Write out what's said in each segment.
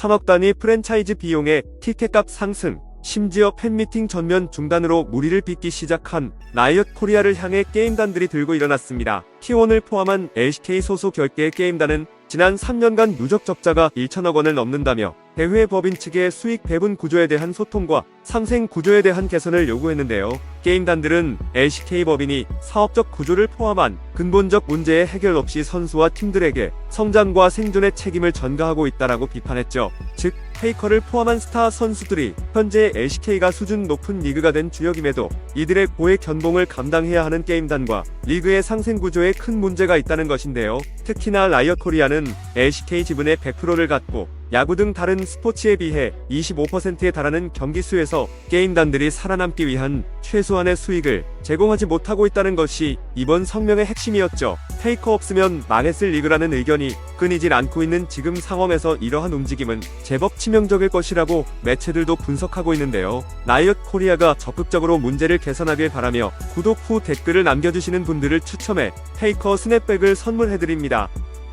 천억 단위 프랜차이즈 비용에 티켓값 상승, 심지어 팬미팅 전면 중단으로 무리를 빚기 시작한 라이엇 코리아를 향해 게임단들이 들고 일어났습니다. T1을 포함한 LCK 소속 10개의 게임단은 지난 3년간 누적 적자가 1천억 원을 넘는다며 대회 법인 측의 수익 배분 구조에 대한 소통과 상생 구조에 대한 개선을 요구했는데요. 게임단들은 LCK 법인이 사업적 구조를 포함한 근본적 문제의 해결 없이 선수와 팀들에게 성장과 생존의 책임을 전가하고 있다라고 비판했죠. 즉, 페이커를 포함한 스타 선수들이 현재 LCK가 수준 높은 리그가 된 주역임에도 이들의 고액 견봉을 감당해야 하는 게임단과 리그의 상생 구조에 큰 문제가 있다는 것인데요. 특히나 라이엇 코리아는 LCK 지분의 100%를 갖고 야구 등 다른 스포츠에 비해 25%에 달하는 경기 수에서 게임단들이 살아남기 위한 최소한의 수익을 제공하지 못하고 있다는 것이 이번 성명의 핵심이었죠. 페이커 없으면 망했을 리그라는 의견이 끊이질 않고 있는 지금 상황에서 이러한 움직임은 제법 치명적일 것이라고 매체들도 분석하고 있는데요. 라이엇 코리아가 적극적으로 문제를 개선하길 바라며 구독 후 댓글을 남겨주시는 분들을 추첨해 페이커 스냅백을 선물해드립니다.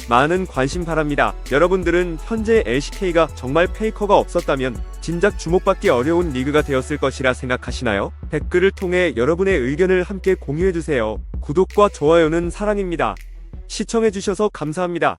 많은 관심 바랍니다. 여러분들은 현재 LCK가 정말 페이커가 없었다면 진작 주목받기 어려운 리그가 되었을 것이라 생각하시나요? 댓글을 통해 여러분의 의견을 함께 공유해주세요. 구독과 좋아요는 사랑입니다. 시청해주셔서 감사합니다.